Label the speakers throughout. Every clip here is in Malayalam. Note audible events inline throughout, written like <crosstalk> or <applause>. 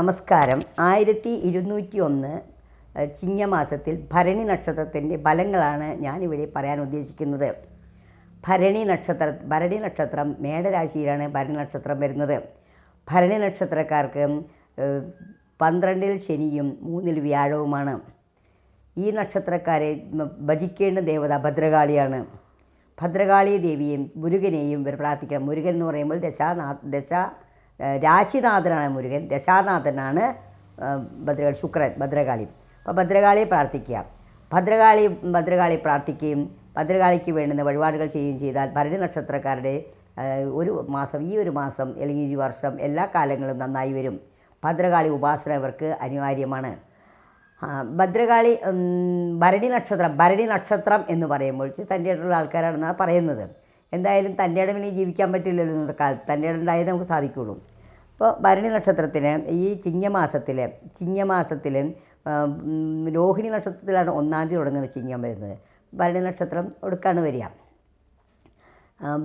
Speaker 1: നമസ്കാരം. ആയിരത്തി ഇരുന്നൂറ്റി ഒന്ന് ചിങ്ങമാസത്തിൽ ഭരണി നക്ഷത്രത്തിന്റെ ഫലങ്ങളാണ് ഞാനിവിടെ പറയാൻ ഉദ്ദേശിക്കുന്നത്. ഭരണി നക്ഷത്ര ഭരണി നക്ഷത്രം മേടരാശിയിലാണ് ഭരണി നക്ഷത്രം വരുന്നത്. ഭരണി നക്ഷത്രക്കാർക്ക് പന്ത്രണ്ടിൽ ശനിയും മൂന്നിൽ വ്യാഴവുമാണ്. ഈ നക്ഷത്രക്കാരെ ഭജിക്കേണ്ട ദേവത ഭദ്രകാളിയാണ്. ഭദ്രകാളി ദേവിയെയും മുരുകനെയും ഇവർ പ്രാർത്ഥിക്കണം. മുരുകൻ എന്ന് പറയുമ്പോൾ ദശാ ദശ രാശിനാഥനാണ് മുരുകൻ ദശാനാഥനാണ് ഭദ്രകാളി ശുക്രൻ ഭദ്രകാളി. അപ്പോൾ ഭദ്രകാളിയെ പ്രാർത്ഥിക്കുക. ഭദ്രകാളി ഭദ്രകാളി പ്രാർത്ഥിക്കുകയും ഭദ്രകാളിക്ക് വേണ്ടുന്ന വഴിപാടുകൾ ചെയ്യുകയും ചെയ്താൽ ഭരണി നക്ഷത്രക്കാരുടെ ഒരു മാസം ഈ ഒരു മാസം അല്ലെങ്കിൽ ഈ വർഷം എല്ലാ കാലങ്ങളും നന്നായി വരും. ഭദ്രകാളി ഉപാസന ഇവർക്ക് അനിവാര്യമാണ്. ഭദ്രകാളി ഭരണി നക്ഷത്രം ഭരണി നക്ഷത്രം എന്ന് പറയുമ്പോൾ തന്റെ ആയിട്ടുള്ള ആൾക്കാരാണെന്നാണ് പറയുന്നത്. എന്തായാലും തന്റെ ഇടം ഇനി ജീവിക്കാൻ പറ്റില്ലല്ലോ ഇന്നത്തെ കാലത്ത്. തന്റെ ഇടം ഉണ്ടായേ നമുക്ക് സാധിക്കുകയുള്ളൂ അപ്പോൾ ഭരണി നക്ഷത്രത്തിന് ഈ ചിങ്ങമാസത്തിൽ ചിങ്ങമാസത്തിൽ രോഹിണി നക്ഷത്രത്തിലാണ് ഒന്നാം തീയതി തുടങ്ങുന്നത് ചിങ്ങം വരുന്നത്. ഭരണി നക്ഷത്രം ഒടുക്കാണ് വരിക.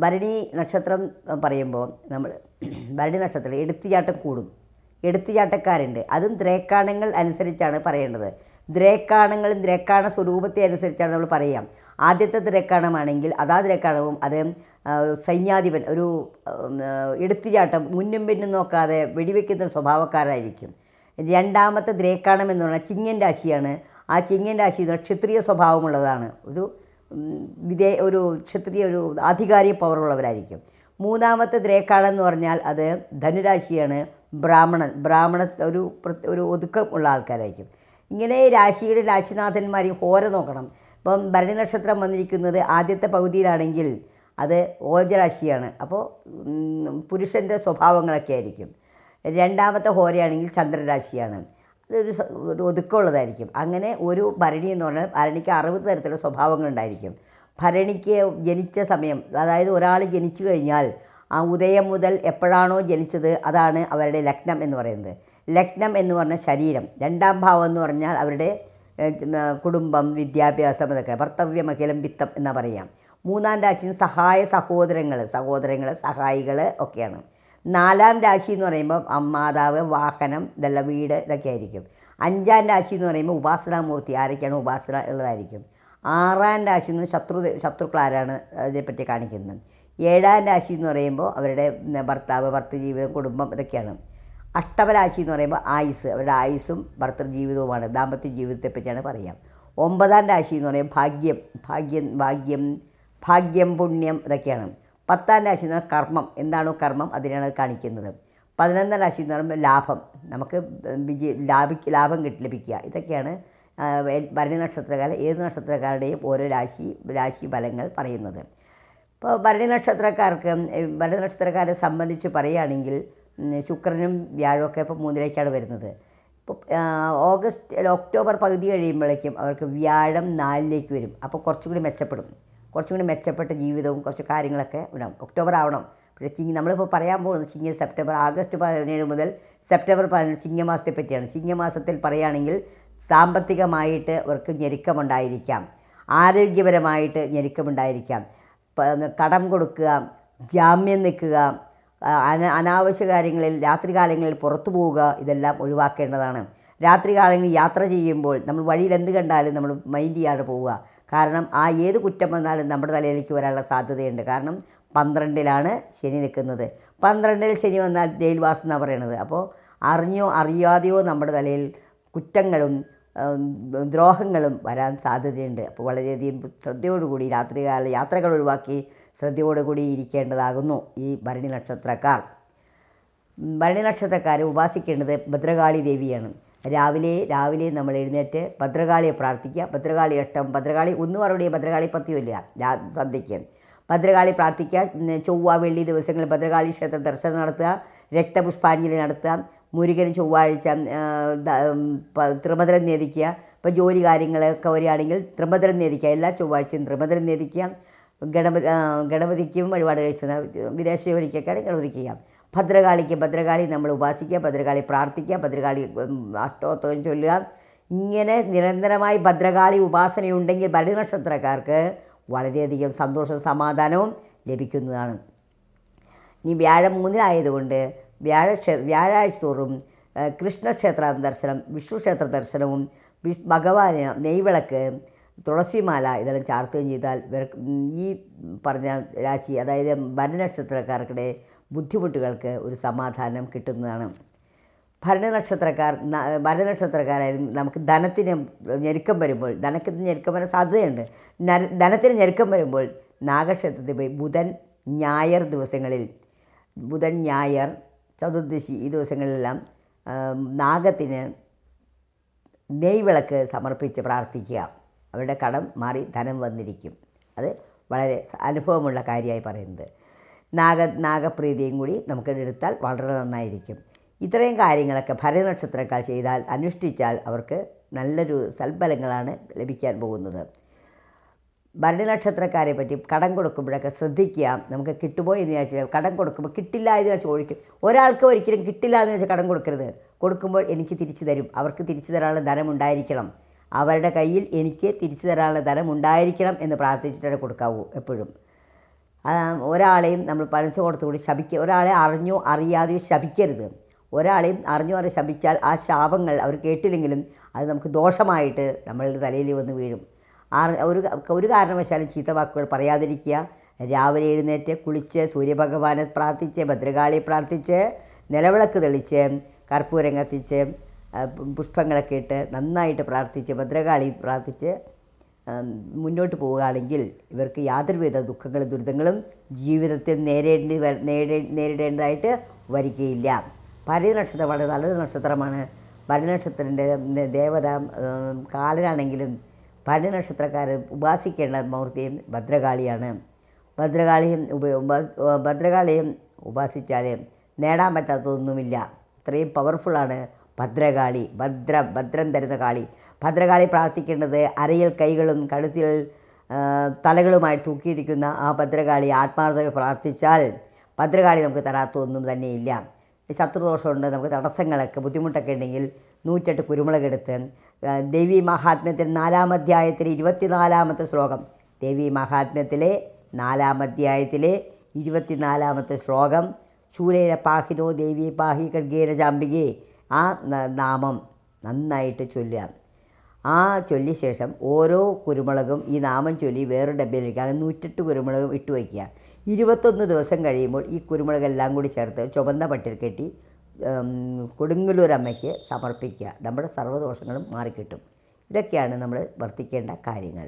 Speaker 1: ഭരണി നക്ഷത്രം പറയുമ്പോൾ നമ്മൾ <clears throat> ഭരണി നക്ഷത്രം എടുത്തുചാട്ടം കൂടും. എടുത്തുചാട്ടക്കാരുണ്ട് അതും ദ്രേക്കാണങ്ങൾ അനുസരിച്ചാണ് പറയേണ്ടത്. ദ്രേക്കാണങ്ങളും ദ്രേക്കാണ സ്വരൂപത്തെ അനുസരിച്ചാണ് നമ്മൾ പറയാം. ആദ്യത്തെ തിരക്കാണമാണെങ്കിൽ അതാ തിരക്കാണവും അത് സൈന്യാധിപൻ ഒരു എടുത്തുചാട്ടം മുന്നും പിന്നും നോക്കാതെ വെടിവെക്കുന്ന സ്വഭാവക്കാരായിരിക്കും. രണ്ടാമത്തെ ദ്രേക്കാണം എന്ന് പറഞ്ഞാൽ ചിങ്ങൻ രാശിയാണ്. ആ ചിങ്ങൻ രാശി ക്ഷത്രിയ സ്വഭാവമുള്ളതാണ്. ഒരു വിദേ ഒരു ക്ഷത്രിയ ഒരു ആധികാരിക പവറുള്ളവരായിരിക്കും മൂന്നാമത്തെ ദ്രേക്കാണം എന്ന് പറഞ്ഞാൽ അത് ധനുരാശിയാണ്. ബ്രാഹ്മണൻ ബ്രാഹ്മണ ഒരു ഒരു ഒതുക്കം ഉള്ള ആൾക്കാരായിരിക്കും. ഇങ്ങനെ രാശിയുടെ രാശിനാഥന്മാരെയും ഹോര നോക്കണം. ഇപ്പം ഭരണി നക്ഷത്രം വന്നിരിക്കുന്നത് ആദ്യത്തെ പകുതിയിലാണെങ്കിൽ അത് ഓജരാശിയാണ്. അപ്പോൾ പുരുഷന്റെ സ്വഭാവങ്ങളൊക്കെ ആയിരിക്കും. രണ്ടാമത്തെ ഹോരയാണെങ്കിൽ ചന്ദ്രരാശിയാണ്. അതൊരു ഒരു ഒതുക്കമുള്ളതായിരിക്കും. അങ്ങനെ ഒരു ഭരണി എന്ന് പറഞ്ഞാൽ ഭരണിക്ക് അറുപത് തരത്തിലുള്ള സ്വഭാവങ്ങളുണ്ടായിരിക്കും ഭരണിക്ക് ജനിച്ച സമയം അതായത് ഒരാൾ ജനിച്ചു കഴിഞ്ഞാൽ ആ ഉദയം മുതൽ എപ്പോഴാണോ ജനിച്ചത് അതാണ് അവരുടെ ലഗ്നം എന്ന് പറയുന്നത്. ലഗ്നം എന്ന് പറഞ്ഞാൽ ശരീരം. രണ്ടാം ഭാവം എന്ന് പറഞ്ഞാൽ അവരുടെ കുടുംബം വിദ്യാഭ്യാസം എന്നൊക്കെ. ഭർത്തവ്യമഖിലം വിത്തം എന്നാ പറയാം. മൂന്നാം രാശി സഹായ സഹോദരങ്ങൾ സഹോദരങ്ങൾ സഹായികൾ ഒക്കെയാണ്. നാലാം രാശി എന്ന് പറയുമ്പോൾ അമ്മാതാവ് മാതാവ് വാഹനം ഇതെല്ലാം വീട് ഇതൊക്കെ ആയിരിക്കും. അഞ്ചാം രാശി എന്ന് പറയുമ്പോൾ ഉപാസനാമൂർത്തി ആരൊക്കെയാണ് ഉപാസന ഉള്ളതായിരിക്കും. ആറാം രാശി എന്ന് ശത്രു ശത്രുക്കൾ ആരാണ് അതിനെപ്പറ്റി കാണിക്കുന്നത്? ഏഴാം രാശി എന്ന് പറയുമ്പോൾ അവരുടെ ഭർത്താവ് ഭർത്തൃജീവിതം കുടുംബം ഇതൊക്കെയാണ്. അഷ്ടമരാശി എന്ന് പറയുമ്പോൾ ആയുസ്. അവരുടെ ആയുസ്സും ഭർത്തൃജീവിതവുമാണ് ദാമ്പത്യ ജീവിതത്തെ പറ്റിയാണ് പറയാം. ഒമ്പതാം രാശി എന്ന് പറയുമ്പോൾ ഭാഗ്യം ഭാഗ്യം ഭാഗ്യം ഭാഗ്യം പുണ്യം ഇതൊക്കെയാണ്. പത്താം രാശി എന്ന് പറഞ്ഞാൽ കർമ്മം. എന്താണോ കർമ്മം അതിനാണ് അത് കാണിക്കുന്നത്. പതിനൊന്നാം രാശി എന്ന് പറയുമ്പോൾ ലാഭം. നമുക്ക് വിജയ ലാഭി ലാഭം കിട്ടി ലഭിക്കുക. ഇതൊക്കെയാണ് നക്ഷത്രകാല ഭരണി നക്ഷത്രക്കാർ ഏത് നക്ഷത്രക്കാരുടെയും ഓരോ രാശി രാശി ഫലങ്ങൾ പറയുന്നത്. ഇപ്പോൾ ഭരണി നക്ഷത്രക്കാർക്ക് ഭരണി നക്ഷത്രക്കാരെ സംബന്ധിച്ച് പറയുകയാണെങ്കിൽ ശുക്രനും വ്യാഴമൊക്കെ ഇപ്പോൾ മൂന്നിലേക്കാണ് വരുന്നത്. ഇപ്പോൾ ഓഗസ്റ്റ് അല്ല, ഒക്ടോബർ പകുതി കഴിയുമ്പോഴേക്കും അവർക്ക് വ്യാഴം നാലിലേക്ക് വരും. അപ്പോൾ കുറച്ചും കൂടി മെച്ചപ്പെടും. കുറച്ചും കൂടി മെച്ചപ്പെട്ട ജീവിതവും കുറച്ച് കാര്യങ്ങളൊക്കെ ഉണ്ടാവും. ഒക്ടോബർ ആവണം. പക്ഷേ ചിങ്ങ നമ്മളിപ്പോൾ പറയാൻ പോകുന്നത് ചിങ്ങ സെപ്റ്റംബർ ആഗസ്റ്റ് പതിനേഴ് മുതൽ സെപ്റ്റംബർ പതിനേഴ് ചിങ്ങമാസത്തെ പറ്റിയാണ്. ചിങ്ങമാസത്തിൽ പറയുകയാണെങ്കിൽ സാമ്പത്തികമായിട്ട് അവർക്ക് ഞെരുക്കമുണ്ടായിരിക്കാം. ആരോഗ്യപരമായിട്ട് ഞെരുക്കമുണ്ടായിരിക്കാം. കടം കൊടുക്കുക ജാമ്യം നിൽക്കുക അനാവശ്യ കാര്യങ്ങളിൽ രാത്രികാലങ്ങളിൽ പുറത്തു പോവുക ഇതെല്ലാം ഒഴിവാക്കേണ്ടതാണ്. രാത്രികാലങ്ങളിൽ യാത്ര ചെയ്യുമ്പോൾ നമ്മൾ വഴിയിൽ എന്ത് കണ്ടാലും നമ്മൾ മൈൻഡ് ചെയ്യാതെ പോവുക. കാരണം ആ ഏത് കുറ്റം വന്നാലും നമ്മുടെ തലയിലേക്ക് വരാനുള്ള സാധ്യതയുണ്ട്. കാരണം പന്ത്രണ്ടിലാണ് ശനി നിൽക്കുന്നത്. പന്ത്രണ്ടിൽ ശനി വന്നാൽ ജയിൽവാസം എന്നാണ് പറയണത്? അപ്പോൾ അറിഞ്ഞോ അറിയാതെയോ നമ്മുടെ തലയിൽ കുറ്റങ്ങളും ദ്രോഹങ്ങളും വരാൻ സാധ്യതയുണ്ട്. അപ്പോൾ വളരെയധികം ശ്രദ്ധയോടുകൂടി രാത്രികാല യാത്രകൾ ഒഴിവാക്കി ശ്രദ്ധയോടുകൂടി ഇരിക്കേണ്ടതാകുന്നു ഈ ഭരണി നക്ഷത്രക്കാർ. ഭരണി നക്ഷത്രക്കാരെ ഉപാസിക്കേണ്ടത് ഭദ്രകാളി ദേവിയാണ്. രാവിലെ രാവിലെ നമ്മൾ എഴുന്നേറ്റ് ഭദ്രകാളിയെ പ്രാർത്ഥിക്കുക. ഭദ്രകാളി അഷ്ടം ഭദ്രകാളി ഒന്നും അവരുടെ ഭദ്രകാളി പത്തിയുമില്ല സന്ധ്യയ്ക്ക് ഭദ്രകാളി പ്രാർത്ഥിക്കുക. ചൊവ്വ വെള്ളി ദിവസങ്ങളിൽ ഭദ്രകാളി ക്ഷേത്ര ദർശനം നടത്തുക. രക്തപുഷ്പാഞ്ജലി നടത്തുക. മുരുകൻ ചൊവ്വാഴ്ച ത്രിമധുരം നേദിക്കുക. ഇപ്പോൾ ജോലി കാര്യങ്ങളൊക്കെ വരികയാണെങ്കിൽ ത്രിമധുരം നേദിക്കുക. എല്ലാ ചൊവ്വാഴ്ചയും ത്രിമധുരം നേദിക്കുക. ഗണപതി ഗണപതിക്കും വഴിപാട് കഴിച്ചു വിദേശ ജോലിക്കൊക്കെയാണ് ഗണപതിക്ക് ചെയ്യാം. ഭദ്രകാളിക്ക് ഭദ്രകാളി നമ്മൾ ഉപാസിക്കുക ഭദ്രകാളി പ്രാർത്ഥിക്കുക ഭദ്രകാളി അഷ്ടോത്തകം ചൊല്ലുക. ഇങ്ങനെ നിരന്തരമായി ഭദ്രകാളി ഉപാസനയുണ്ടെങ്കിൽ ഭരണി നക്ഷത്രക്കാർക്ക് വളരെയധികം സന്തോഷവും സമാധാനവും ലഭിക്കുന്നതാണ്. ഇനി വ്യാഴം മൂന്നിലായതുകൊണ്ട് വ്യാഴ വ്യാഴാഴ്ച തോറും കൃഷ്ണക്ഷേത്ര ദർശനം വിഷ്ണു ക്ഷേത്ര ദർശനവും ഭഗവാന് നെയ്വിളക്ക് തുളസിമാല ഇതെല്ലാം ചാർത്തുകയും ചെയ്താൽ ഈ പറഞ്ഞ രാശി അതായത് ഭരണനക്ഷത്രക്കാർക്കിടെ ബുദ്ധിമുട്ടുകൾക്ക് ഒരു സമാധാനം കിട്ടുന്നതാണ്. ഭരണനക്ഷത്രക്കാർ ഭരണനക്ഷത്രക്കാരായാലും നമുക്ക് ധനത്തിന് ഞെരുക്കം വരുമ്പോൾ ധനത്തിന് ഞെരുക്കം വരാൻ സാധ്യതയുണ്ട്. ധനത്തിന് ഞെരുക്കം വരുമ്പോൾ നാഗക്ഷേത്രത്തിൽ പോയി ബുധൻ ഞായർ ദിവസങ്ങളിൽ ബുധൻ ഞായർ ചതുർദശി ഈ ദിവസങ്ങളിലെല്ലാം നാഗത്തിന് നെയ്വിളക്ക് സമർപ്പിച്ച് പ്രാർത്ഥിക്കുക. അവരുടെ കടം മാറി ധനം വന്നിരിക്കും. അത് വളരെ അനുഭവമുള്ള കാര്യമായി പറയുന്നത്. നാഗ നാഗപ്രീതിയും കൂടി നമുക്ക് എടുത്താൽ വളരെ നന്നായിരിക്കും. ഇത്രയും കാര്യങ്ങളൊക്കെ ഭരതനക്ഷത്രക്കാർ ചെയ്താൽ അനുഷ്ഠിച്ചാൽ അവർക്ക് നല്ലൊരു സൽഫലങ്ങളാണ് ലഭിക്കാൻ പോകുന്നത്. ഭരണനക്ഷത്രക്കാരെ പറ്റി കടം കൊടുക്കുമ്പോഴൊക്കെ ശ്രദ്ധിക്കുക. നമുക്ക് കിട്ടുമോ എന്ന് ചോദിച്ചാൽ കടം കൊടുക്കുമ്പോൾ കിട്ടില്ല എന്ന് വെച്ചാൽ ഒഴിക്കും ഒരാൾക്ക് ഒരിക്കലും കിട്ടില്ല എന്ന് വെച്ചാൽ കടം കൊടുക്കരുത്. കൊടുക്കുമ്പോൾ എനിക്ക് തിരിച്ചു തരും. അവർക്ക് തിരിച്ചു തരാനുള്ള ധനം ഉണ്ടായിരിക്കണം. അവരുടെ കയ്യിൽ എനിക്ക് തിരിച്ചു തരാനുള്ള ധനം ഉണ്ടായിരിക്കണം എന്ന് പ്രാർത്ഥിച്ചിട്ടേ കൊടുക്കാവൂ എപ്പോഴും. ഒരാളെയും നമ്മൾ പണിച്ചു കൊടുത്തുകൂടി ശപിക്കുക ഒരാളെ അറിഞ്ഞോ അറിയാതെയോ ശപിക്കരുത്. ഒരാളെയും അറിഞ്ഞോ അറിയോ ശപിച്ചാൽ ആ ശാപങ്ങൾ അവർ കേട്ടില്ലെങ്കിലും അത് നമുക്ക് ദോഷമായിട്ട് നമ്മളുടെ തലയിൽ വന്ന് വീഴും. ഒരു ഒരു കാരണവശാലും ചീത്ത വാക്കുകൾ പറയാതിരിക്കുക. രാവിലെ എഴുന്നേറ്റ് കുളിച്ച് സൂര്യഭഗവാനെ പ്രാർത്ഥിച്ച് ഭദ്രകാളിയെ പ്രാർത്ഥിച്ച് നിലവിളക്ക് തെളിച്ച് കർപ്പൂരം കത്തിച്ച് പുഷ്പങ്ങളൊക്കെ ഇട്ട് നന്നായിട്ട് പ്രാർത്ഥിച്ച് ഭദ്രകാളി പ്രാർത്ഥിച്ച് മുന്നോട്ട് പോവുകയാണെങ്കിൽ ഇവർക്ക് യാതൊരുവിധ ദുഃഖങ്ങളും ദുരിതങ്ങളും ജീവിതത്തിൽ നേരിടേണ്ടി നേരിടേണ്ടതായിട്ട് വരികയില്ല. ഭരണി നക്ഷത്രം വളരെ നല്ലൊരു നക്ഷത്രമാണ്. ഭരണി നക്ഷത്രത്തിന്റെ ദേവത കാലനാണെങ്കിലും ഭരണി നക്ഷത്രക്കാർ ഉപാസിക്കേണ്ട മൂർത്തിയും ഭദ്രകാളിയാണ്. ഭദ്രകാളിയും ഉപ ഭദ്രകാളിയും ഉപാസിച്ചാൽ നേടാൻ പറ്റാത്തതൊന്നുമില്ല. അത്രയും പവർഫുള്ളാണ് ഭദ്രകാളി ഭദ്ര ഭദ്രം തരുന്ന കാളി. ഭദ്രകാളി പ്രാർത്ഥിക്കേണ്ടത് അരയിൽ കൈകളും കഴുത്തിൽ തലകളുമായി തൂക്കിയിരിക്കുന്ന ആ ഭദ്രകാളി ആത്മാർത്ഥത പ്രാർത്ഥിച്ചാൽ ഭദ്രകാളി നമുക്ക് തരാത്തൊന്നും തന്നെയില്ല. ശത്രുദോഷമുണ്ട് നമുക്ക് തടസ്സങ്ങളൊക്കെ ബുദ്ധിമുട്ടൊക്കെ ഉണ്ടെങ്കിൽ നൂറ്റെട്ട് കുരുമുളകെടുത്ത് ദേവി മഹാത്മ്യത്തിൽ നാലാം അധ്യായത്തിലെ ഇരുപത്തിനാലാമത്തെ ശ്ലോകം ദേവി മഹാത്മ്യത്തിലെ നാലാം അധ്യായത്തിലെ ഇരുപത്തിനാലാമത്തെ ശ്ലോകം ശൂലേന പാഹിനോ ദേവി പാഹി ഖഡ്ഗേന ചാമ്പികേ ആ നാമം നന്നായിട്ട് ചൊല്ലുക. ആ ചൊല്ലിയ ശേഷം ഓരോ കുരുമുളകും ഈ നാമം ചൊല്ലി വേറെ ഡബ്ബയിലേക്ക് അങ്ങനെ നൂറ്റെട്ട് കുരുമുളകും ഇട്ട് വയ്ക്കുക. ഇരുപത്തൊന്ന് ദിവസം കഴിയുമ്പോൾ ഈ കുരുമുളകെല്ലാം കൂടി ചേർത്ത് ചുവന്ന പട്ടിൽ കെട്ടി കൊടുങ്ങല്ലൂരമ്മയ്ക്ക് സമർപ്പിക്കുക. നമ്മുടെ സർവദോഷങ്ങളും മാറിക്കിട്ടും. ഇതൊക്കെയാണ് നമ്മൾ വർത്തിക്കേണ്ട കാര്യങ്ങൾ.